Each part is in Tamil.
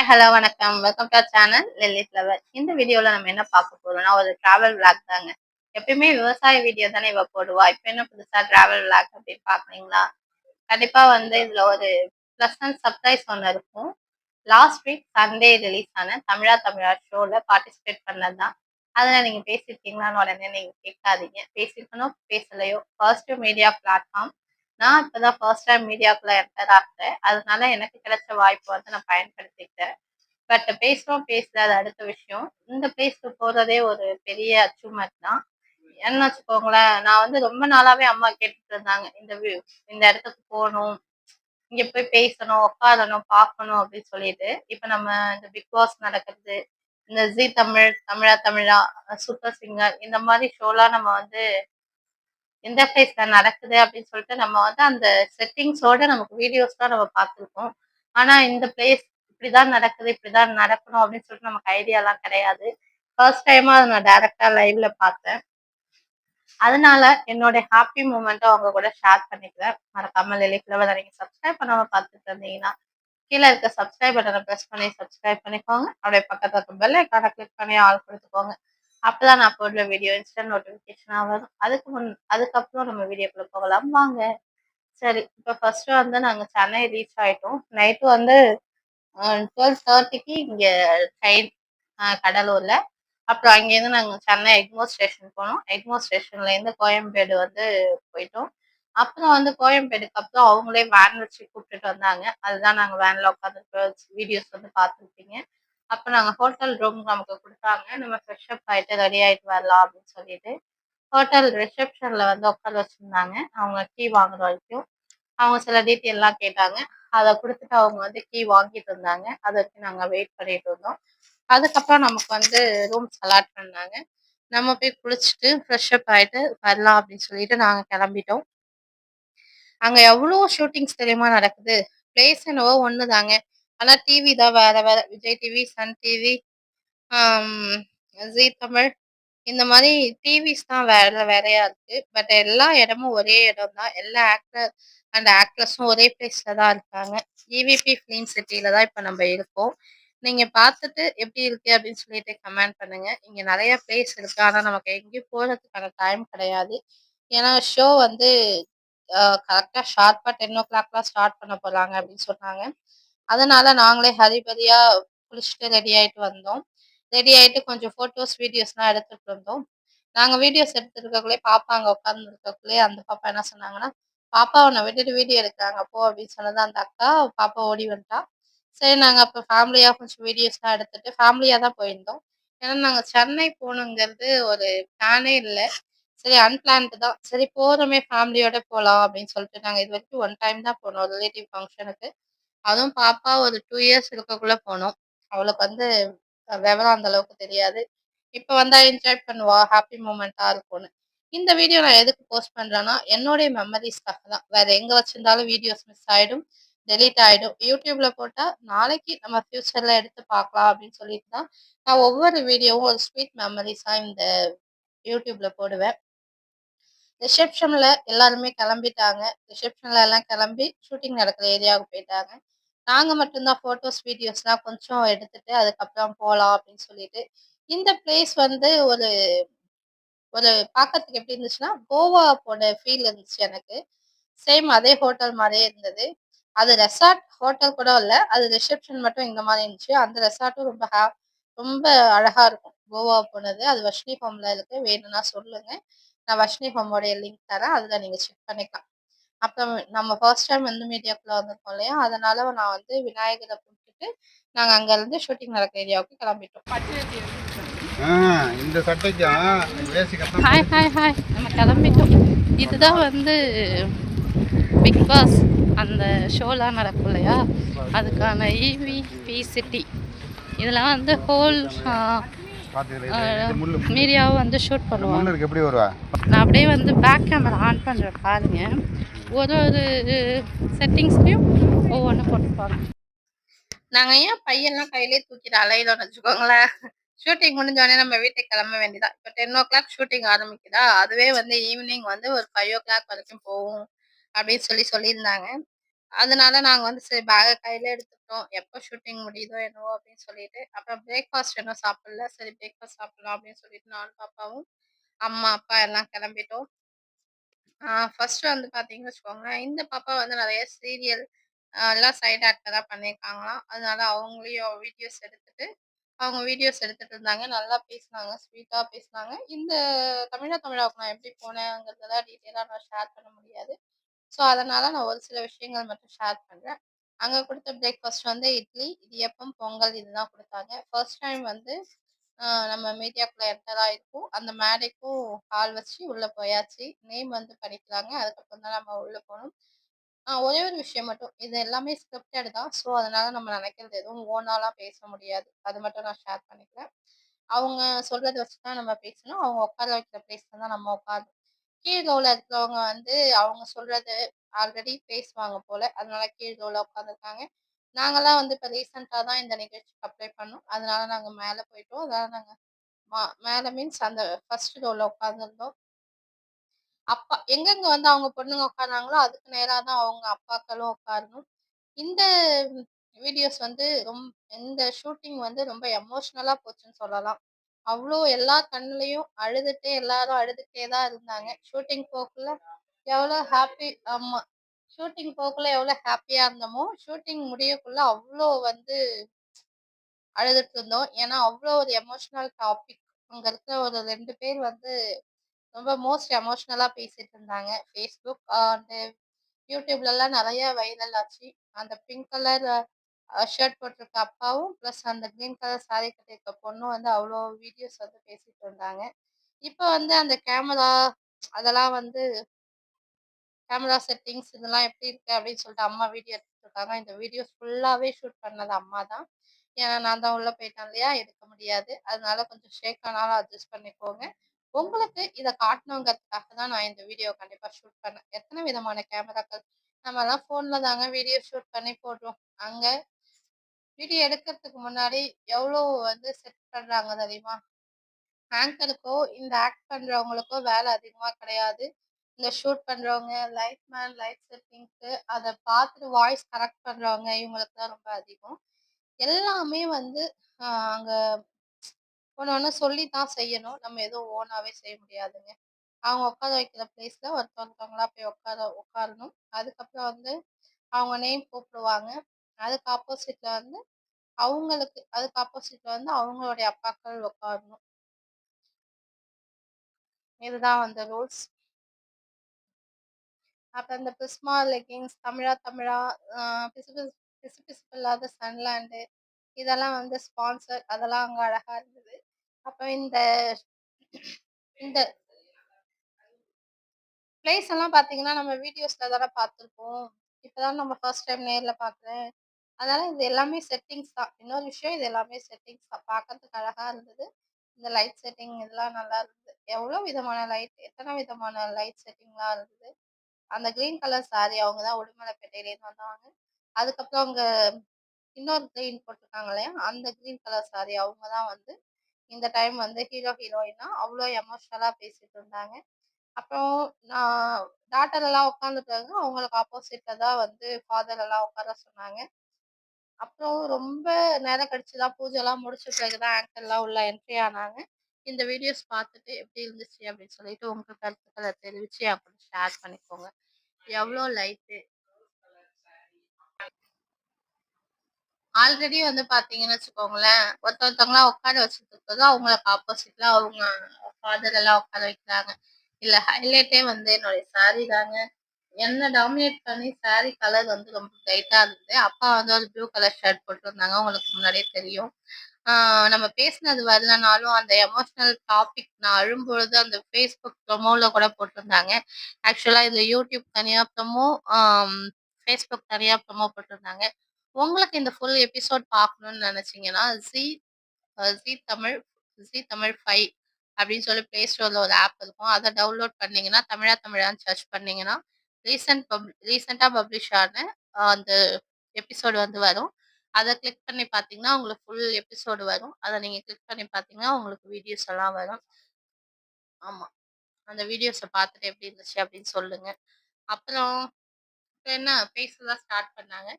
ஹாய் ஹலோ வணக்கம். Welcome to channel lily flower இந்த வீடியோவில் நம்ம என்ன பார்க்க போறோம்னா ஒரு டிராவல் விளாக் தாங்க. எப்பயுமே விவசாய வீடியோ தானே இவ போடுவா. இப்போ என்ன புதுசாக டிராவல் விளாக் அப்படின்னு பார்க்குறீங்களா? கண்டிப்பாக வந்து இதில் ஒரு ப்ளசன்ட் சர்ப்ரைஸ் ஒன்று இருக்கும். லாஸ்ட் வீக் சண்டே ரிலீஸ் ஆன தமிழா தமிழா ஷோவில் பார்ட்டிசிபேட் பண்ணது தான் அதில் நீங்கள் பேசியிருக்கீங்களான்னு உடனே நீங்கள் கேட்காதீங்க. பேசியிருக்கணும் பேசலையோ? ஃபர்ஸ்ட் மீடியா பிளாட்ஃபார்ம் நான் இப்பதான் ஃபர்ஸ்ட் டைம் மீடியாக்குள்ள என்டர் ஆகிறேன். அதனால எனக்கு கிடைச்ச வாய்ப்பு வந்து நான் பயன்படுத்திக்கிட்டேன். பட் பேசுறோம் பேசல அது அடுத்த விஷயம். இந்த பிளேஸ்க்கு போறதே ஒரு பெரிய அச்சீவ்மெண்ட் தான். என்ன வச்சுக்கோங்களேன் நான் வந்து ரொம்ப நாளாவே அம்மா கேட்டுட்டு இருந்தாங்க இந்த இந்த இடத்துக்கு போகணும் இங்க போய் பேசணும் உட்காரணும் பார்க்கணும் அப்படின்னு சொல்லிட்டு. இப்ப நம்ம இந்த பிக் பாஸ் நடக்கிறது இந்த G Tamil Tamizha Tamizha super singer இந்த மாதிரி ஷோலாம் நம்ம வந்து எந்த பிளேஸ்ல நடக்குது அப்படின்னு சொல்லிட்டு நம்ம வந்து அந்த செட்டிங்ஸோட நமக்கு வீடியோஸ்லாம் நம்ம பார்த்துருக்கோம். ஆனா இந்த பிளேஸ் இப்படிதான் நடக்குது இப்படிதான் நடக்கணும் அப்படின்னு சொல்லிட்டு நமக்கு ஐடியாலாம் கிடையாது. ஃபர்ஸ்ட் டைமா அதை நான் டைரக்டா லைவ்ல பார்த்தேன். அதனால என்னோட ஹாப்பி மூமெண்ட்டை அவங்க கூட ஷேர் பண்ணிக்கிறேன். மறக்காம லெலி ஃபிளவர் நீங்க சப்ஸ்கிரைப் பண்ணாம பார்த்துட்டு இருந்தீங்கன்னா கீழே இருக்க சப்ஸ்கிரைப் பட்டனை ப்ரெஸ் பண்ணி சப்ஸ்கிரைப் பண்ணிக்கோங்க. அப்படியே பக்கத்துல இருக்க பெல் ஐக்கானை கிளிக் பண்ணி ஆல் கொடுத்துக்கோங்க. அப்பதான் நான் போடுற வீடியோ இன்ஸ்டன்ட் நோட்டிஃபிகேஷனாக வரும். அதுக்கு முன் அதுக்கப்புறம் நம்ம வீடியோக்குள்ள போகலாம். வாங்க. சரி இப்போ ஃபர்ஸ்ட் வந்து நாங்கள் சென்னை ரீச் ஆயிட்டோம். நைட்டு வந்து டுவெல் தேர்ட்டிக்கு இங்கே ட்ரெயின் கடலூரில். அப்புறம் அங்கேருந்து நாங்கள் சென்னை எக்மோ ஸ்டேஷன் போனோம். எக்மோ ஸ்டேஷன்லேருந்து கோயம்பேடு வந்து போயிட்டோம். அப்புறம் வந்து கோயம்பேடுக்கு அப்புறம் அவங்களே வேன் வச்சு கூப்பிட்டுட்டு வந்தாங்க. அதுதான் நாங்கள் வேனில் உட்காந்து வீடியோஸ் வந்து பார்த்துருப்பீங்க. அப்ப நாங்க ஹோட்டல் ரூம் நமக்கு கொடுத்தாங்க. நம்ம ஃப்ரெஷ் அப் ஆயிட்டு ரெடி ஆயிட்டு வரலாம் அப்படின்னு சொல்லிட்டு. ஹோட்டல் ரிசப்ஷன்ல வந்து உட்கார வச்சிருந்தாங்க. அவங்க கீ வாங்குற வரைக்கும். அவங்க சில டீட்டெயில்லாம் கேட்டாங்க. அதை கொடுத்துட்டு அவங்க வந்து கீ வாங்கிட்டு இருந்தாங்க அதை வச்சு நாங்க வெயிட் பண்ணிட்டு இருந்தோம். அதுக்கப்புறம் நமக்கு வந்து ரூம்ஸ் அலாட் பண்ணாங்க. நம்ம போய் குளிச்சுட்டு ஃப்ரெஷ் அப் ஆயிட்டு வரலாம் அப்படின்னு சொல்லிட்டு நாங்க கிளம்பிட்டோம். அங்க எவ்வளோ ஷூட்டிங்ஸ் தெரியுமா நடக்குது? பிளேஸ் என்னவோ ஒண்ணுதாங்க. ஆனா டிவி தான் வேற வேற. Vijay TV Sun TV Zee Tamil. இந்த மாதிரி டிவிஸ் தான் வேற வேறையா இருக்கு. பட் எல்லா இடமும் ஒரே இடம் தான். எல்லா ஆக்டர் அண்ட் ஆக்ட்ரஸும் ஒரே பிளேஸ்ல தான் இருக்காங்க. ஈவிபி ஃபிலிம் சிட்டில தான் இப்போ நம்ம இருக்கோம். நீங்க பார்த்துட்டு எப்படி இருக்கு அப்படின்னு சொல்லிட்டு கமெண்ட் பண்ணுங்க. இங்க நிறைய பிளேஸ் இருக்கு. ஆனா நமக்கு எங்கேயும் போறதுக்கான டைம் கிடையாது. ஏன்னா ஷோ வந்து கரெக்டாக ஷார்ப்பா டென் ஓ கிளாக்லாம் ஸ்டார்ட் பண்ண போறாங்க அப்படின்னு சொன்னாங்க. அதனால நாங்களே ஹரிபரியா குளிச்சுட்டு ரெடி ஆயிட்டு வந்தோம். ரெடி ஆயிட்டு கொஞ்சம் ஃபோட்டோஸ் வீடியோஸ்லாம் எடுத்துட்டு இருந்தோம் நாங்க வீடியோஸ் எடுத்துருக்கக்குள்ளே பாப்பா அங்க உட்கார்ந்து இருக்கக்குள்ளே அந்த பாப்பா என்ன சொன்னாங்கன்னா பாப்பா உன்னை விட்டுட்டு வீடியோ எடுக்கிறாங்க போ அப்படின்னு சொன்னது அந்த அக்கா பாப்பா ஓடி வந்துட்டா. சரி நாங்கள் அப்போ ஃபேமிலியாக கொஞ்சம் வீடியோஸ்லாம் எடுத்துட்டு ஃபேமிலியாக தான் போயிருந்தோம். ஏன்னா நாங்கள் சென்னை போகணுங்கிறது ஒரு பிளானே இல்லை. சரி அன்பிளான்டு தான். சரி போகிறோமே ஃபேமிலியோட போகலாம் அப்படின்னு சொல்லிட்டு நாங்கள் இது வரைக்கும் ஒன் டைம் தான் போனோம் ரிலேட்டிவ் ஃபங்க்ஷனுக்கு அதுவும் பாப்பா ஒரு டூ இயர்ஸ் இருக்கக்குள்ள போனோம் அவளுக்கு வந்து விவரம் அந்த அளவுக்கு தெரியாது. இப்போ வந்தா என்ஜாய் பண்ணுவா ஹாப்பி மூமெண்ட்டா இருக்கும்னு. இந்த வீடியோ நான் எதுக்கு போஸ்ட் பண்றேன்னா என்னுடைய மெமரிஸ்க்காக தான். வேற எங்க வச்சிருந்தாலும் வீடியோஸ் மிஸ் ஆயிடும் டெலீட் ஆயிடும். யூடியூப்ல போட்டா நாளைக்கு நம்ம ஃபியூச்சர்ல எடுத்து பார்க்கலாம் அப்படின்னு சொல்லிட்டு தான் நான் ஒவ்வொரு வீடியோவும் ஒரு ஸ்வீட் மெமரிஸா இந்த யூடியூப்ல போடுவேன். ரிசப்ஷன்ல எல்லாருமே கிளம்பிட்டாங்க. ரிசப்ஷன்ல எல்லாம் கிளம்பி ஷூட்டிங் நடக்கிற ஏரியாவுக்கு போயிட்டாங்க. நாங்கள் மட்டும்தான் ஃபோட்டோஸ் வீடியோஸ்லாம் கொஞ்சம் எடுத்துட்டு அதுக்கப்புறம் போகலாம் அப்படின்னு சொல்லிட்டு இந்த பிளேஸ் வந்து ஒரு ஒரு பார்க்கறதுக்கு எப்படி இருந்துச்சுன்னா கோவா போன ஃபீல் இருந்துச்சு எனக்கு. சேம் அதே ஹோட்டல் மாதிரியே இருந்தது. அது ரெசார்ட் ஹோட்டல் கூட இல்லை அது ரிசப்ஷன் மட்டும் இந்த மாதிரி இருந்துச்சு. அந்த ரெசார்ட்டும் ரொம்ப ஹா ரொம்ப அழகா இருக்கும். கோவா போனது. அது வஷ்ணி ஹோம்ல இருக்கு. வேணும்னா சொல்லுங்க. நான் வஷ்ணி ஹோமோடைய லிங்க் தரேன். அதில் நீங்கள் செக் பண்ணிக்கலாம். அப்புறம் நம்ம ஃபர்ஸ்ட் டைம் வந்து மீடியாக்குள்ள வந்திருக்கோம் இல்லையா? அதனால நான் வந்து விநாயகரை கூப்பிட்டுட்டு நாங்கள் அங்கேருந்து ஷூட்டிங் நடக்கிற ஏரியாவுக்கு கிளம்பிட்டோம். இந்த சட்டைக்கும் ஹாய் ஹாய் ஹாய் நம்ம கிளம்பிட்டோம். இதுதான் வந்து பிக் பாஸ் அந்த ஷோலாம் நடக்கும் இல்லையா? அதுக்கான ஈவி பி சிட்டி இதெல்லாம் வந்து ஹோல் பார்த்துக்கிறேன். இது முள்ளு மீடியாவை வந்து ஷூட் பண்ணுவாங்க. முள்ளு இருக்கு எப்படி வருவா? நான் அப்படியே வந்து பேக் கேமரா ஆன் பண்ணுறேன் பாருங்க. ஒரு ஒரு செட்டிங்ஸ்லையும் ஒவ்வொன்றும் போட்டுப்பாங்க நாங்கள் ஏன் பையன்லாம் கையிலே தூக்கிட்டு அலையிலோன்னு வச்சுக்கோங்களேன். ஷூட்டிங் முடிஞ்ச உடனே நம்ம வீட்டுக்கு கிளம்ப வேண்டியதான் இப்போ டென் ஓ கிளாக் ஷூட்டிங் ஆரம்பிக்குதா? அதுவே வந்து ஈவினிங் வந்து ஒரு ஃபைவ் ஓ கிளாக் வரைக்கும் போகும் அப்படின்னு சொல்லி சொல்லியிருந்தாங்க. அதனால நாங்க வந்து சரி பேக கையில எடுத்துட்டோம் எப்போ ஷூட்டிங் முடியுதோ என்னவோ அப்படின்னு சொல்லிட்டு, அப்புறம் பிரேக்ஃபாஸ்ட் இன்னும் சாப்பிடல. சரி பிரேக்ஃபாஸ்ட் சாப்பிடலாம் அப்படின்னு சொல்லிட்டு நானும் பாப்பாவும், அம்மா, அப்பா எல்லாம் கிளம்பிட்டோம். ஃபர்ஸ்ட் வந்து பாத்தீங்கன்னு வச்சுக்கோங்களேன், இந்த பாப்பா வந்து நிறைய சீரியல் எல்லாம் சைட் ஆக்டரா பண்ணியிருக்காங்களாம். அதனால அவங்களையும் வீடியோஸ் எடுத்துட்டு, அவங்க வீடியோஸ் எடுத்துட்டு இருந்தாங்க. நல்லா பேசுனாங்க. ஸ்வீட்டாக பேசுனாங்க. இந்த தமிழா தமிழாவுக்கு நான் எப்படி போனேங்கிறதெல்லாம் டீட்டெயிலாக நான் ஷேர் பண்ண முடியாது. ஸோ, அதனால நான் ஒரு சில விஷயங்கள் மட்டும் ஷேர் பண்ணுறேன் அங்கே கொடுத்த பிரேக்ஃபாஸ்ட் வந்து இட்லி, இடியப்பம், பொங்கல் இதுதான் கொடுத்தாங்க ஃபர்ஸ்ட் டைம் வந்து நம்ம மீடியாக்குள்ளே என்டர் ஆயிருக்கோம். அந்த மேடைக்கும் கால் வச்சு உள்ளே போயாச்சு. நேம் வந்து படிக்கிறாங்க. அதுக்கப்புறம் தான் நம்ம உள்ளே போகணும் ஒரே ஒரு விஷயம் மட்டும். இது எல்லாமே ஸ்கிரிப்டட் தான். ஸோ, அதனால நம்ம நினைக்கிறது எதுவும் ஓனாலாம் பேச முடியாது. அது மட்டும் நான் ஷேர் பண்ணிக்கிறேன். அவங்க சொல்கிறத வச்சு தான் நம்ம பேசணும். அவங்க உட்கார வைக்கிற பிளேஸ் தான் நம்ம உட்காரணும். கீழ் ரோல இருக்கிறவங்க வந்து அவங்க சொல்றது ஆல்ரெடி பேசுவாங்க போல. அதனால கீழ் ரோல உட்காந்துருக்காங்க. நாங்கலாம் வந்து இப்ப ரீசென்ட்டா தான் இந்த நிகழ்ச்சிக்கு அப்ளை பண்ணோம். அதனால நாங்க மேல போயிட்டோம். அதனால நாங்க மா மேல மீன்ஸ் அந்த ஃபர்ஸ்ட் ரோல உட்காந்துருந்தோம். அப்பா எங்கெங்க வந்து அவங்க பொண்ணுங்க உட்கார்றாங்களோ, அதுக்கு நேரா தான் அவங்க அப்பாக்களும் உட்காரணும். இந்த வீடியோஸ் வந்து ரொம் இந்த ஷூட்டிங் வந்து ரொம்ப எமோஷனலா போச்சுன்னு சொல்லலாம். அவ்வளோ எல்லா கண்ணுலையும் அழுதுட்டே எல்லாரும் அழுதுட்டே தான் இருந்தாங்க. ஷூட்டிங் போக்குள்ள எவ்வளோ ஹாப்பி ஆமாம் ஷூட்டிங் போகக்குள்ள எவ்வளோ ஹாப்பியா இருந்தோமோ, ஷூட்டிங் முடியக்குள்ள அவ்வளோ வந்து அழுதுட்டு இருந்தோம். ஏன்னா, அவ்வளோ ஒரு எமோஷ்னல் டாபிக். அங்க இருக்கிற ஒரு ரெண்டு பேர் வந்து ரொம்ப மோஸ்ட் எமோஷ்னலாக பேசிட்டு இருந்தாங்க. ஃபேஸ்புக் அண்ட் யூடியூப்லலாம் நிறைய வைரல் ஆச்சு. அந்த பிங்க் கலர் ஷர்ட் போட்டிருக்க அப்பாவும், ப்ளஸ் அந்த க்ரீன் கலர் சாரி கட்டியிருக்க பொண்ணும் வந்து அவ்வளோ வீடியோஸ் வந்து பேசிட்டு இருந்தாங்க. இப்போ வந்து அந்த கேமரா அதெல்லாம் வந்து கேமரா செட்டிங்ஸ் இதெல்லாம் எப்படி இருக்கு அப்படின்னு சொல்லிட்டு அம்மா வீடியோ எடுத்துருக்காங்க இந்த வீடியோஸ் ஃபுல்லாகவே ஷூட் பண்ணது அம்மா தான். ஏன்னா நான் தான் உள்ளே போயிட்டேன் இல்லையா? எடுக்க முடியாது. அதனால கொஞ்சம் ஷேக் ஆனாலும் அட்ஜஸ்ட் பண்ணிக்கோங்க. உங்களுக்கு இதை காட்டணுங்கிறதுக்காக தான் நான் இந்த வீடியோ கண்டிப்பாக ஷூட் பண்ணேன். எத்தனை விதமான கேமராக்கள் நம்மலாம் ஃபோனில் தாங்க வீடியோ ஷூட் பண்ணி போடுறோம். அங்கே வீடியோ எடுக்கிறதுக்கு முன்னாடி எவ்வளோ வந்து செட் பண்ணுறாங்க தெரியுமா? ஆங்கருக்கோ, இந்த ஆக்ட் பண்ணுறவங்களுக்கோ வேலை அதிகமாக கிடையாது. இந்த ஷூட் பண்ணுறவங்க லைட் மேன், லைட் செட்டிங்ஸு அதை பார்த்துட்டு வாய்ஸ் கரெக்ட் பண்ணுறவங்க இவங்களுக்கு தான் ரொம்ப அதிகம். எல்லாமே வந்து அங்கே ஒன்று ஒன்று சொல்லி தான் செய்யணும். நம்ம எதுவும் ஓனாகவே செய்ய முடியாதுங்க. அவங்க உட்கார வைக்கிற பிளேஸில் ஒருத்தவங்களா போய் உட்கார உட்காரணும். அதுக்கப்புறம் வந்து அவங்க நேம் கூப்பிடுவாங்க. அதுக்கு ஆப்போசிட்டில் வந்து அவங்களுக்கு அதுக்கு ஆப்போசிட்ல வந்து அவங்களுடைய அப்பாக்கள் உட்காரணும். இதுதான் வந்து ரூல்ஸ். அப்புறம் இந்த பிஸ்மா லெகிங்ஸ், தமிழா தமிழா, பிசு பிசு இல்லாத சன்லாண்டு இதெல்லாம் வந்து ஸ்பான்சர் அதெல்லாம் அங்கே அழகா இருந்தது. அப்புறம் இந்த இந்த பிளேஸ் எல்லாம் பார்த்தீங்கன்னா, நம்ம வீடியோஸ்ல தானே பார்த்துருப்போம். இப்போதான் நம்ம ஃபர்ஸ்ட் டைம் நேரில் பார்க்குறேன். அதனால இது எல்லாமே செட்டிங்ஸ் தான். இன்னொரு விஷயம் இது எல்லாமே செட்டிங்ஸ் தான். பார்க்கறதுக்கு அழகா இருந்தது. இந்த லைட் செட்டிங் இதெல்லாம் நல்லா இருந்தது. எவ்வளோ விதமான லைட் எத்தனை விதமான லைட் செட்டிங்லாம் இருந்தது. அந்த கிரீன் கலர் சாரி அவங்க தான் உடுமலைப்பேட்டையிலேருந்து வந்தாங்க. அதுக்கப்புறம் அவங்க இன்னொரு கிரீன் போட்டிருக்காங்க இல்லையா? அந்த கிரீன் கலர் சாரி அவங்க தான் வந்து இந்த டைம் வந்து ஹீரோ, ஹீரோயினா அவ்வளோ எமோஷ்னலாக பேசிட்டு இருந்தாங்க. அப்புறம் நான் டாட்டர் எல்லாம் உட்காந்துட்டாங்க. அவங்களுக்கு ஆப்போசிட்ல தான் வந்து ஃபாதர் எல்லாம் உட்கார சொன்னாங்க. அப்புறம் ரொம்ப நேரம் கழிச்சு தான் பூஜைலாம் முடிச்ச பிறகு தான் ஆங்கர்லாம் உள்ள என்ட்ரி ஆனாங்க. இந்த வீடியோஸ் பார்த்துட்டு எப்படி இருந்துச்சு அப்படின்னு சொல்லிட்டு உங்க கருத்துக்களை தெரிவிச்சு என் கூட ஷேர் பண்ணிக்கோங்க. எவ்வளோ லைட்டு ஆல்ரெடி வந்து பார்த்தீங்கன்னு வச்சுக்கோங்களேன், ஒருத்த ஒருத்தவங்களா உட்கார வச்சுட்டு இருக்கிறது அவங்களுக்கு ஆப்போசிட்ல அவங்க ஃபாதர் எல்லாம் உட்கார வைக்கிறாங்க. இல்லை ஹைலைட்டே வந்து என்னுடைய சாரி தாங்க. என்ன டாமினேட் பண்ணி சாரி கலர் வந்து ரொம்ப டைட்டா இருந்தது. அப்பா வந்து ஒரு ப்ளூ கலர் ஷர்ட் போட்டிருந்தாங்க. உங்களுக்கு முன்னாடியே தெரியும். நம்ம பேசினது வரலனாலும் அந்த எமோஷனல் டாபிக் நான் அழும்பொழுது அந்த ஃபேஸ்புக் ப்ரொமோல கூட போட்டிருந்தாங்க. ஆக்சுவலா இது யூடியூப் தனியா ப்ரொமோ, ஃபேஸ்புக் தனியாக தனியா ப்ரொமோ போட்டிருந்தாங்க. உங்களுக்கு இந்த ஃபுல் எபிசோட் பார்க்கணும்னு நினைச்சீங்கன்னா, Zee Zee Tamil Zee Tamil five அப்படின்னு சொல்லி பிளே ஸ்டோரில் ஒரு ஆப் இருக்கும். அதை டவுன்லோட் பண்ணீங்கன்னா, தமிழா தமிழான்னு சர்ச் பண்ணீங்கன்னா, ரீசன்ட் பப் ரீசென்ட்டா பப்ளிஷ் ஆன அ அந்த எபிசோடு வந்து வரும். அத கிளிக் பண்ணி பார்த்தீங்கன்னா, உங்களுக்கு ஃபுல் எபிசோடு வரும். அத நீங்க கிளிக் பண்ணி பார்த்தீங்கன்னா, உங்களுக்கு வீடியோஸ் எல்லாம் வரும். ஆமா. அந்த வீடியோஸ பார்த்துட்டு எப்படி இருந்துச்சு அப்படின்னு சொல்லுங்க. அப்புறம் அப்புறம் என்ன பேசலாம் ஸ்டார்ட் பண்ணாங்க.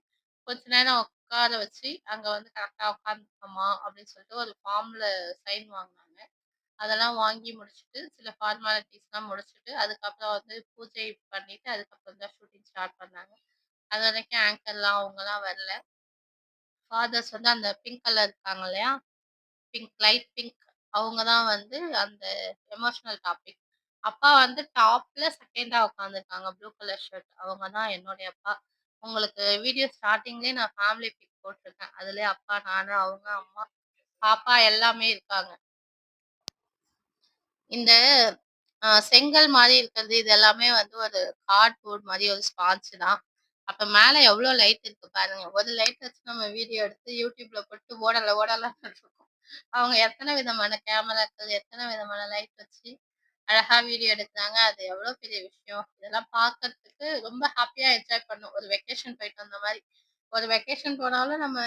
கொஞ்ச நேரம் உட்கார வச்சு, அங்க வந்து கரெக்ட்டா உட்காந்துருக்கோமா அப்படின்னு சொல்லிட்டு ஒரு ஃபார்ம்ல சைன் வாங்குனாங்க. அதெல்லாம் வாங்கி முடிச்சுட்டு, சில ஃபார்மாலிட்டீஸ்லாம் முடிச்சுட்டு, அதுக்கப்புறம் வந்து பூஜை பண்ணிட்டு, அதுக்கப்புறம் தான் ஷூட்டிங் ஸ்டார்ட் பண்ணாங்க. அது வரைக்கும் ஆங்கர்லாம் அவங்கலாம் வரல. ஃபாதர்ஸ் வந்து அந்த பிங்க் கலர் இருக்காங்க இல்லையா? பிங்க் லைட் பிங்க் அவங்க தான் வந்து அந்த எமோஷனல் டாபிக். அப்பா வந்து டாப்ல செகண்டா உட்காந்துருக்காங்க. Blue colour shirt. அவங்க தான் என்னுடைய அப்பா. உங்களுக்கு வீடியோ ஸ்டார்டிங்லேயே நான் ஃபேமிலி பிக் போட்டிருக்கேன். அதுலேயே அப்பா, நானு, அவங்க, அம்மா, பாப்பா எல்லாமே இருக்காங்க. இந்த அ செங்கல் மாரி இருக்கிறது, இது எல்லாமே வந்து ஒரு கார்ட்போர்ட் மாரி ஒரு ஸ்பான்ச் தான். அப்ப மேல எவ்ளோ லைட் இருக்கு பாருங்க. ஒரு லைட் வச்சு நம்ம வீடியோ எடுத்து YouTubeல போட்டு ஓடல ஓடலாம்னு இருக்கும். அவங்க எத்தன விதமான கேமராக்கள், எத்தன விதமான லைட் வச்சு அழகா வீடியோ எடுக்குறாங்க. அது எவ்வளவு பெரிய விஷயம். இதெல்லாம் பார்க்கறதுக்கு ரொம்ப ஹாப்பியா என்ஜாய் பண்ணோம். ஒரு வெக்கேஷன் போயிட்டு வந்த மாரி. ஒரு வெக்கேஷன் போனாலும் நம்ம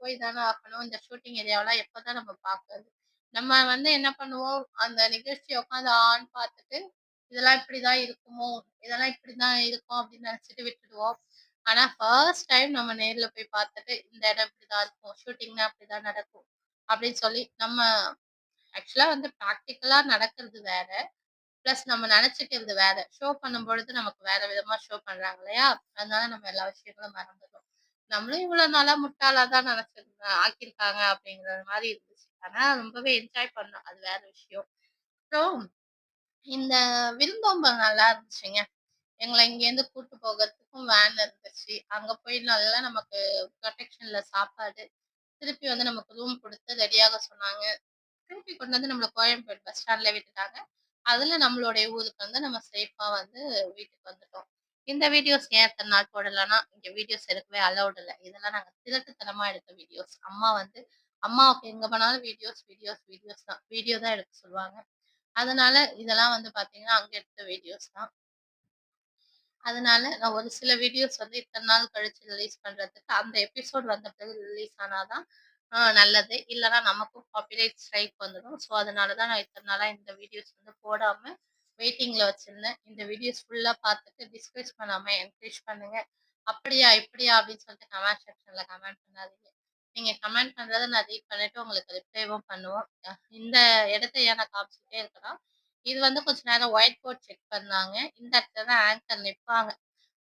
போய் தானே ஆகணும். இந்த ஷூட்டிங் ஏரியாவெல்லாம் எப்பதான் நம்ம பார்க்கறது? நம்ம வந்து என்ன பண்ணுவோம், அந்த நிகழ்ச்சியை உட்காந்து ஆன்னு பார்த்துட்டு, இதெல்லாம் இப்படிதான் இருக்குமோ! இதெல்லாம் இப்படிதான் இருக்கும் அப்படின்னு நினைச்சிட்டு விட்டுடுவோம். ஆனா ஃபர்ஸ்ட் டைம் நம்ம நேர்ல போய் பார்த்துட்டு, இந்த இடம் இப்படிதான் இருக்கும். ஷூட்டிங்னா அப்படிதான் நடக்கும். அப்படின்னு சொல்லி நம்ம ஆக்சுவலா வந்து ப்ராக்டிக்கலா நடக்கிறது வேற. பிளஸ் நம்ம நினைச்சுக்கிறது வேற. ஷோ பண்ணும்பொழுது நமக்கு வேற விதமா ஷோ பண்றாங்க இல்லையா? அதனால நம்ம எல்லா விஷயங்களும் மறந்துடும் நம்மளும் இவ்வளோ நாளா முட்டாளா தான் நினைச்சிருந்தா ஆக்கியிருக்காங்க அப்படிங்கிற மாதிரி இருந்துச்சு. ஆனா ரொம்பவே என்ஜாய் பண்ணோம். அது வேற விஷயம். அப்புறம் இந்த விருந்தோம்பல் நல்லா இருந்துச்சுங்க. எங்களை இங்கேருந்து கூட்டு போகறதுக்கும் வேன் இருந்துச்சு. அங்க போய் நல்லா நமக்கு ப்ரொடெக்ஷன்ல சாப்பாடு, திருப்பி வந்து நமக்கு ரூம் குடுத்து ரெடியாக சொன்னாங்க. திருப்பி கொண்டு வந்து நம்மள கோயம்பேடு பஸ் ஸ்டாண்ட்ல விட்டுட்டாங்க. அதுல நம்மளுடைய ஊருக்கு வந்து நம்ம சேஃபா வந்து வீட்டுக்கு வந்துட்டோம். இந்த வீடியோஸ் ஏன் எத்தனை நாள் போடலைன்னா இங்க வீடியோஸ் எடுக்கவே அலவுட் இதெல்லாம் நாங்க திருட்டுத்தனமா எடுத்த வீடியோஸ். அம்மா வந்து அம்மாவுக்கு எங்க போனாலும் வீடியோஸ், வீடியோஸ், வீடியோஸ் தான். வீடியோ தான் எடுக்க சொல்லுவாங்க. அதனால இதெல்லாம் வந்து பாத்தீங்கன்னா அங்க எடுத்த வீடியோஸ் தான். அதனால நான் ஒரு சில வீடியோஸ் வந்து இத்தனை நாள் கழிச்சு ரிலீஸ் பண்றதுக்கு, அந்த எபிசோட் வந்த பிறகு ரிலீஸ் ஆனா தான் நல்லது. இல்லைன்னா நமக்கும் காப்பிரைட் ஸ்ட்ரைக் வந்துடும். ஸோ, அதனால தான் நான் இத்தனை நாளா இந்த வீடியோஸ் வந்து போடாம வெயிட்டிங்ல வச்சிருந்தேன். இந்த வீடியோஸ் ஃபுல்லா பார்த்துட்டு டிஸ்கஸ் பண்ணாம என்கரேஜ் பண்ணுங்க. அப்படியா, இப்படியா அப்படின்னு சொல்லிட்டு கமெண்ட் செக்ஷன்ல கமெண்ட் பண்ணாதீங்க. நீங்க கமெண்ட் பண்றத நான் ரீட் பண்ணிட்டு உங்களுக்கு ரிப்ளைவும் பண்ணுவோம். அ இந்த இடத்த ஏன் நான் காமிச்சுட்டே இருக்கேன்னா, இது வந்து கொஞ்ச நேரம் ஒயிட் போர்ட் செக் பண்ணாங்க. இந்த இடத்துல தான் ஆங்கர் நிப்பாங்க.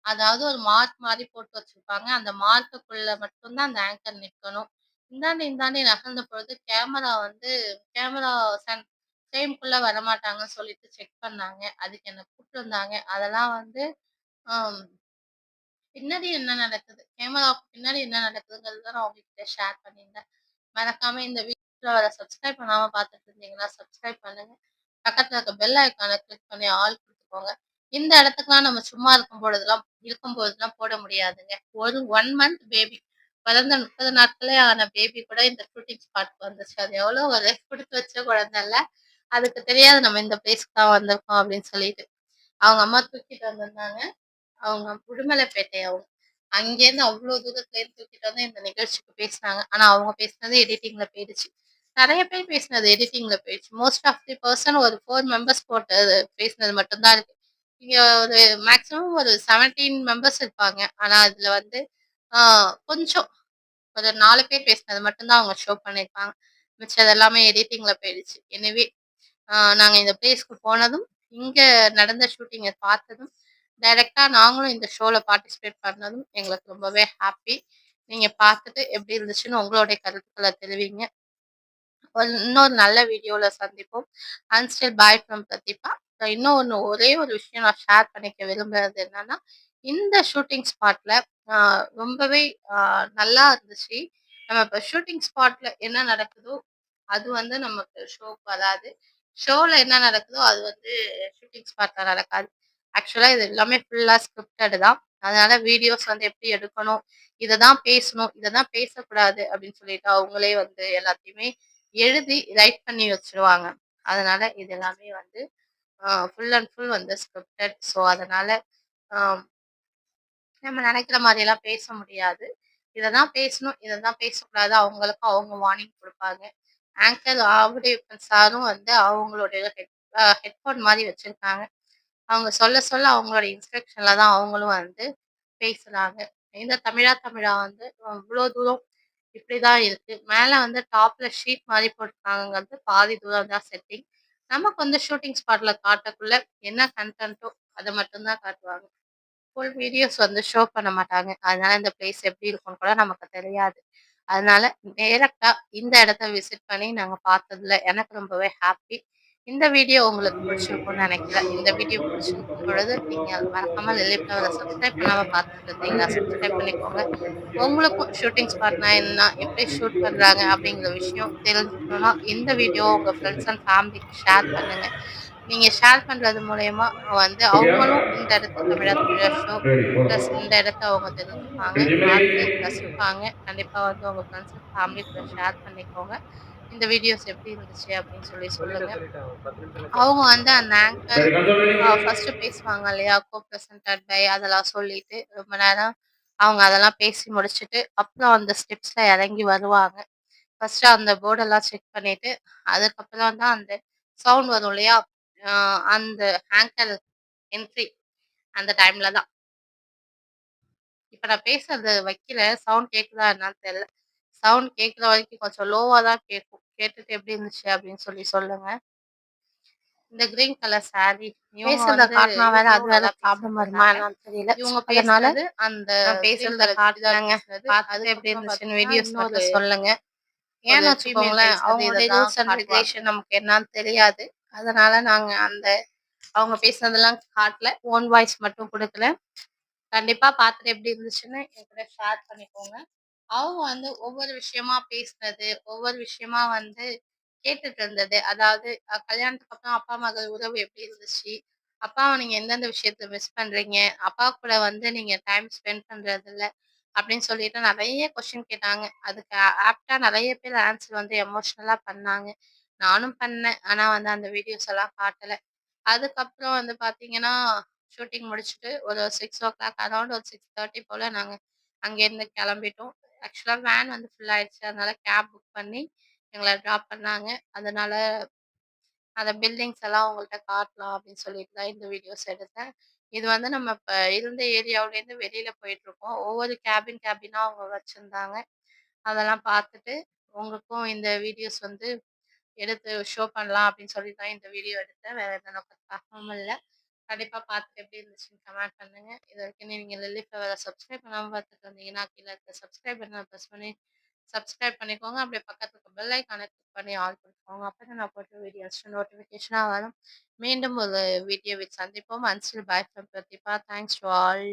அதாவது ஒரு மார்க் மாரி போட்டு வச்சிருப்பாங்க. அந்த மார்க்குக்குள்ள மட்டும் தான் அந்த ஆங்கர் நிக்கணும். இந்தாண்ட, இந்தாண்ட நகர்ந்த பொழுது கேமரா வந்து கேமரா சன் ஃப்ரேம்க்குள்ள வரமாட்டாங்கன்னு சொல்லிட்டு செக் பண்ணாங்க. அதுக்கு என்ன கூப்ட்டுருந்தாங்க. அதெல்லாம் வந்து அம் பின்னாடி என்ன நடக்குது? கேமராவுக்கு பின்னாடி என்ன நடக்குதுங்கிறது நான் உங்ககிட்ட ஷேர் பண்ணியிருந்தேன். மறக்காம இந்த வீடியோல வர சப்ஸ்கிரைப் பண்ணாம பார்த்துட்டு இருந்தீங்கன்னா, சப்ஸ்கிரைப் பண்ணுங்க. பக்கத்துல இருக்க பெல் ஐக்கானை கிளிக் பண்ணி ஆல் குடுத்துக்கோங்க. இந்த இடத்துக்குலாம் நம்ம சும்மா இருக்கும் பொழுதுலாம் இருக்கும் பொழுதுலாம் போட முடியாதுங்க. ஒரு ஒன் மந்த் பேபி. பிறந்த 30 நாட்களே ஆன பேபி கூட இந்த ஷூட்டிங் ஸ்பாட்க்கு வந்துச்சு. அது எவ்வளோ ஒரு குடுத்து வச்ச குழந்தைல அதுக்கு தெரியாது நம்ம இந்த பிளேஸ்க்கு தான் வந்திருக்கோம் அப்படின்னு சொல்லிட்டு. அவங்க அம்மா தூக்கிட்டு வந்திருந்தாங்க. அவங்க உடுமலைப்பேட்டை அவங்க. அங்கேருந்து அவ்வளோ தூரத்துலேருந்து தூக்கிட்டு வந்து இந்த நிகழ்ச்சிக்கு பேசினாங்க. ஆனால் அவங்க பேசினது எடிட்டிங்கில் போயிடுச்சு. நிறைய பேர் பேசினது எடிட்டிங்கில் போயிடுச்சு. மோஸ்ட் ஆஃப் தி பர்சன் ஒரு ஃபோர் மெம்பர்ஸ் போட்டு பேசினது மட்டும்தான் இருக்கு. இங்கே ஒரு மேக்ஸிமம் ஒரு 17 மெம்பர்ஸ் இருப்பாங்க. ஆனால் அதில் வந்து கொஞ்சம் ஒரு நாலு பேர் பேசினது மட்டும்தான் அவங்க ஷோ பண்ணியிருப்பாங்க. மிச்சது எல்லாமே எடிட்டிங்கில் போயிடுச்சு. எனவே நாங்கள் இந்த பிளேஸ்க்கு போனதும், இங்கே நடந்த ஷூட்டிங்கை பார்த்ததும், டைரக்ட்டா நாங்களும் இந்த ஷோல பார்ட்டிசிபேட் பண்ணதும் எங்களுக்கு ரொம்பவே ஹாப்பி நீங்க பார்த்துட்டு எப்படி இருந்துச்சுன்னு உங்களுடைய கருத்துக்களை தெரிவிங்க. இன்னொரு நல்ல வீடியோல சந்திப்போம். And still bye from Pratheepa. இன்னும் ஒன்று ஒரே ஒரு விஷயம் நான் ஷேர் பண்ணிக்க விரும்புறது என்னன்னா, இந்த ஷூட்டிங் ஸ்பாட்ல ரொம்பவே நல்லா இருந்துச்சு. நம்ம இப்ப ஷூட்டிங் ஸ்பாட்ல என்ன நடக்குதோ, அது வந்து நமக்கு ஷோக்கு வராது. ஷோல என்ன நடக்குதோ, அது வந்து ஷூட்டிங் ஸ்பாட்ல நடக்காது. ஆக்சுவலாக இது எல்லாமே ஃபுல்லாக ஸ்கிரிப்டடு தான். அதனால வீடியோஸ் வந்து எப்படி எடுக்கணும், இதை தான் பேசணும், இதை தான் பேசக்கூடாது அப்படின்னு சொல்லிட்டு அவங்களே வந்து எல்லாத்தையுமே எழுதி ரைட் பண்ணி வச்சுருவாங்க. அதனால இது எல்லாமே வந்து ஃபுல் அண்ட் ஃபுல் வந்து ஸ்கிரிப்டட். ஸோ, அதனால நம்ம நினைக்கிற மாதிரியெல்லாம் பேச முடியாது. இதை தான் பேசணும், இதை தான் பேசக்கூடாது. அவங்களுக்கும் அவங்க வார்னிங் கொடுப்பாங்க ஆங்கர் ஆவுடைய சாரும் வந்து அவங்களுடைய ஹெட் ஹெட்ஃபோன் மாதிரி வச்சுருக்காங்க அவங்க சொல்ல சொல்ல அவங்களோட இன்ஸ்ட்ரக்ஷன்ல தான் அவங்களும் வந்து பேசுறாங்க. இந்த தமிழா தமிழா வந்து அவ்ளோ தூரம் இப்படிதான் இருக்கு. மேல வந்து டாப்ல ஷீட் மாரி போட்டிருக்காங்கங்கிறது பாதி தூரம் தான் செட்டிங். நமக்கு வந்து ஷூட்டிங் ஸ்பாட்ல காட்டக்குள்ள என்ன கன்டென்ட்டோ அத மட்டும் தான் காட்டுவாங்க. ஃபுல் வீடியோஸ் வந்து ஷோ பண்ண மாட்டாங்க. அதனால இந்த பிளேஸ் எப்படி இருக்கும்னு கூட நமக்கு தெரியாது. அதனால டைரக்ட்டா இந்த இடத்த விசிட் பண்ணி நாங்க பார்த்ததுல எனக்கு ரொம்பவே ஹாப்பி. இந்த வீடியோ உங்களுக்கு பிடிச்சிருக்கும்னு நினைக்கிறேன். இந்த வீடியோ பிடிச்சிருக்கும் பொழுது நீங்கள் மறக்காமல் லில்லி ஃப்ளவர சப்ஸ்கிரைப் பண்ணாமல் பார்த்துட்டு இருந்தீங்கன்னா சப்ஸ்கிரைப் பண்ணிக்கோங்க. உங்களுக்கும் ஷூட்டிங் ஸ்பாட்னா என்ன? எப்படி ஷூட் பண்ணுறாங்க அப்படிங்கிற விஷயம் தெரிஞ்சுக்கணும்னா இந்த வீடியோ உங்கள் ஃப்ரெண்ட்ஸ் அண்ட் ஃபேமிலிக்கு ஷேர் பண்ணுங்கள் நீங்கள் ஷேர் பண்ணுறது மூலயமா வந்து அவங்களும் இந்த இடத்துக்கு விட ஷோ ப்ளஸ் இந்த இடத்த அவங்க தெரிஞ்சுப்பாங்க. பார்த்து ரசிப்பாங்க. கண்டிப்பாக வந்து உங்கள் ஃப்ரெண்ட்ஸ் அண்ட் ஃபேமிலி கூட ஷேர் பண்ணிக்கோங்க. இந்த வீடியோஸ் எப்படி இருந்துச்சு அப்படின்னு சொல்லி சொல்லுங்க. அவங்க வந்து அந்த ஆங்கர் அ ஃபர்ஸ்ட்டு பேசுவாங்க இல்லையா? கோ பிரசன்டட் பை அதெல்லாம் சொல்லிட்டு ரொம்ப நேரம் அவங்க அதெல்லாம் பேசி முடிச்சுட்டு, அப்புறம் அந்த ஸ்டெப்ஸ்ல இறங்கி வருவாங்க. ஃபர்ஸ்ட்டு அந்த போர்டெல்லாம் செக் பண்ணிட்டு, அதுக்கப்புறம் தான் அந்த சவுண்ட் வரும் இல்லையா? அந்த ஆங்கர் என்ட்ரி அந்த டைம்ல தான். இப்ப நான் பேசுறது வைக்கல. சவுண்ட் கேட்குதா என்னன்னு தெரியல. சவுண்ட் கேட்குற வரைக்கும் கொஞ்சம் லோவா தான் கேட்கும். கேட்டுட்டு எப்படி இருந்துச்சு அப்படின்னு சொல்லி சொல்லுங்க. இந்த கிரீன் கலர் சாரி பேசுறத காட்டுனா வேற அது வேற ப்ராப்ளம் வருமா. என்னன்னு தெரியல. இவங்க பேசுனது அந்த பேசுறத. பேசுனது. பார்த்துட்டு எப்படி இருந்துச்சுன்னு வீடியோஸ் சொல்லுங்க. ஏன்னு வச்சுக்கோங்களேன், அவங்களுடைய இததான் ரூல்ஸ் அண்ட். ரெகுலேஷன் நமக்கு என்னன்னு தெரியாது. அதனால நாங்க அந்த அவங்க பேசுனதெல்லாம் காட்டல. ஓன் வாய்ஸ் மட்டும் குடுக்கல. கண்டிப்பா பார்த்துட்டு எப்படி இருந்துச்சுன்னு என்கூட ஷேர் பண்ணிக்கோங்க. அவங்க வந்து ஒவ்வொரு விஷயமா பேசுனது, ஒவ்வொரு விஷயமா வந்து கேட்டுட்டு இருந்தது. அதாவது அ கல்யாணத்துக்கு அப்புறம் அப்பா, மகள் உறவு எப்படி இருந்துச்சு? அப்பாவை நீங்க எந்தெந்த விஷயத்த மிஸ் பண்றீங்க? அப்பா கூட வந்து நீங்க டைம் ஸ்பெண்ட் பண்றதில்ல. அப்படின்னு சொல்லிட்டு நிறைய கொஸ்டின் கேட்டாங்க. அதுக்கு ஆப்டா நிறைய பேர் ஆன்சர் வந்து எமோஷனலா பண்ணாங்க. நானும் பண்ணேன். ஆனா வந்து அந்த வீடியோஸ் எல்லாம் காட்டல. அதுக்கப்புறம் வந்து பார்த்தீங்கன்னா, ஷூட்டிங் முடிச்சுட்டு ஒரு சிக்ஸ் ஓ கிளாக் அரௌண்ட் ஒரு 6:30 போல நாங்க அங்கேருந்து கிளம்பிட்டோம். ஆக்சுவலாக வேன் வந்து ஃபுல் ஆயிடுச்சு. அதனால கேப் புக் பண்ணி எங்கள ட்ராப் பண்ணாங்க. அதனால அந்த பில்டிங்ஸ் எல்லாம் உங்கள்ட்ட காட்டலாம் அப்படின்னு சொல்லிட்டு தான் இந்த வீடியோஸ் எடுத்தேன். இது வந்து நம்ம இப்ப இருந்த ஏரியாவுலேருந்து வெளியில போயிட்டுருக்கோம். ஒவ்வொரு கேபின் கேபினா அவங்க வச்சிருந்தாங்க. அதெல்லாம் பார்த்துட்டு உங்களுக்கும் இந்த வீடியோஸ் வந்து எடுத்து ஷோ பண்ணலாம் அப்படின்னு சொல்லி தான் இந்த வீடியோ எடுத்தேன். வேற எந்த நோக்கத்துக்காகவும் இல்ல. கண்டிப்பாக பார்த்துட்டு எப்படி இருந்துச்சுன்னு கமெண்ட் பண்ணுங்க. இதுவரைக்கும் நீங்கள் லில்லி ஃப்ளவர சப்ஸ்கிரைப் பண்ணாமல் பார்த்துட்டு வந்தீங்கன்னா கீழே இருக்க சப்ஸ்கிரைப் பண்ண ப்ரெஸ் பண்ணி சப்ஸ்கிரைப் பண்ணிக்கோங்க. அப்படியே பக்கத்தில் இருக்க பெல் ஐகான கிளிக் பண்ணி ஆல் பண்ணிக்கோங்க அப்போ தான் நான் போட்டு வீடியோஸ் நோட்டிஃபிகேஷனாக வரும். மீண்டும் ஒரு வீடியோவில் சந்திப்போம். And still bye from Pratheepa. Thanks to all.